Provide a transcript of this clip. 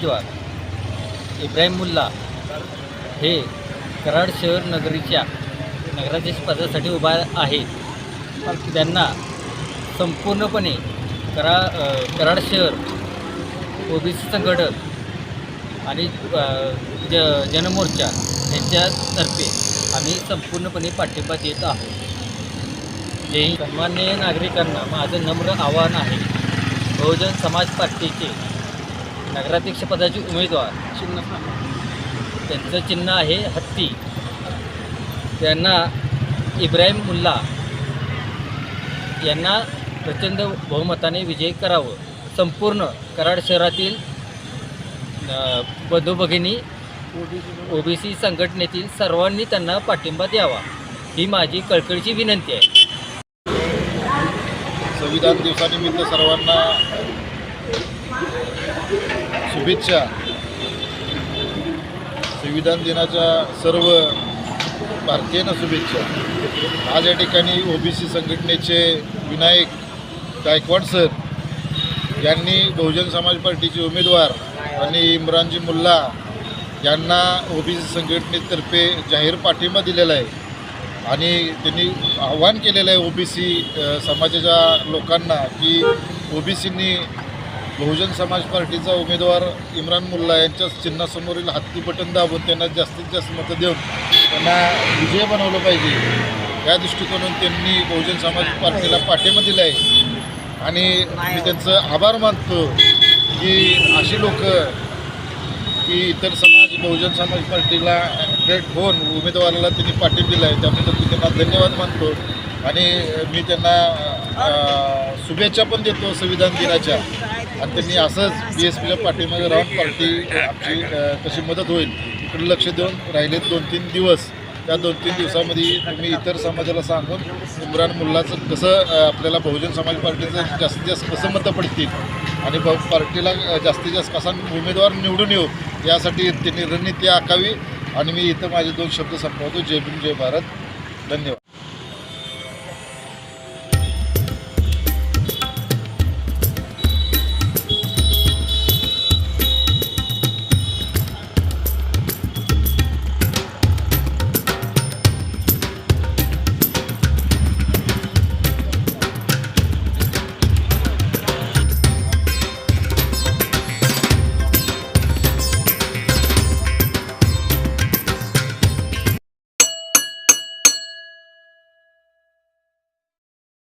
उमेदवार इब्राहिम मुल्ला हे कराड शहर नगरीच्या नगराध्यक्ष पदासाठी उभा आहे. त्यांना संपूर्णपणे करा कराड शहर ओबीसी संघटक आणि ज जनमोर्चा यांच्यातर्फे आम्ही संपूर्णपणे पाठिंबा देत आहोत. जे सामान्य नागरिकांना माझं नम्र आव्हान आहे. बहुजन समाज पार्टीचे नगराध्यक्षपदाचे उमेदवार. त्यांचं चिन्ह आहे हत्ती. त्यांना इब्राहिम मुल्ला यांना प्रचंड बहुमताने विजय करावं. संपूर्ण कराड शहरातील बंधू भगिनी ओबीसी संघटनेतील सर्वांनी त्यांना पाठिंबा द्यावा. ही माझी कळकळीची विनंती आहे. संविधान दिवसानिमित्त सर्वांना शुभेच्छा. संविधान दिनाच्या सर्व भारतीयांना शुभेच्छा. आज या ठिकाणी ओबीसी संघटनेचे विनायक गायकवाड सर यांनी बहुजन समाज पार्टीचे उमेदवार आणि इम्रानजी मुल्ला यांना ओबीसी संघटनेतर्फे जाहीर पाठिंबा दिलेला आहे. आणि त्यांनी आव्हान केलेलं आहे ओबीसी समाजाच्या लोकांना की ओबीसींनी बहुजन समाज पार्टीचा उमेदवार इम्रान मुल्ला यांच्या चिन्हासमोरील हत्ती बटन दाबून त्यांना जास्तीत जास्त मतं देऊन त्यांना विजय बनवलं पाहिजे. या दृष्टिकोनातून त्यांनी बहुजन समाज पार्टीला पाठिंबा दिला आहे. आणि मी त्यांचं आभार मानतो की अशी लोक की इतर समाज बहुजन समाज पार्टीला ॲक्टिवेट होऊन उमेदवाराला त्यांनी पाठिंबा दिला आहे. त्याबद्दल मी त्यांना धन्यवाद मानतो. आणि मी त्यांना शुभेच्छा पण देतो संविधान दिनाच्या. आणि त्यांनी असंच बी एस पीला पाठीमागे राहून पार्टी आमची कशी मदत होईल इकडे लक्ष देऊन राहिलेत दोन तीन दिवस. त्या दोन तीन दिवसामध्ये तुम्ही इतर समाजाला सांगून इम्रान मुल्लाचं कसं आपल्याला बहुजन समाज पार्टीचं जास्तीत जास्त कसं मतं पडतील आणि ब पार्टीला जास्तीत जास्त कसा उमेदवार निवडून येऊ यासाठी त्यांनी रणनीती आखावी. आणि मी इथं माझे दोन शब्द संपवतो. जय भीम जय भारत. धन्यवाद.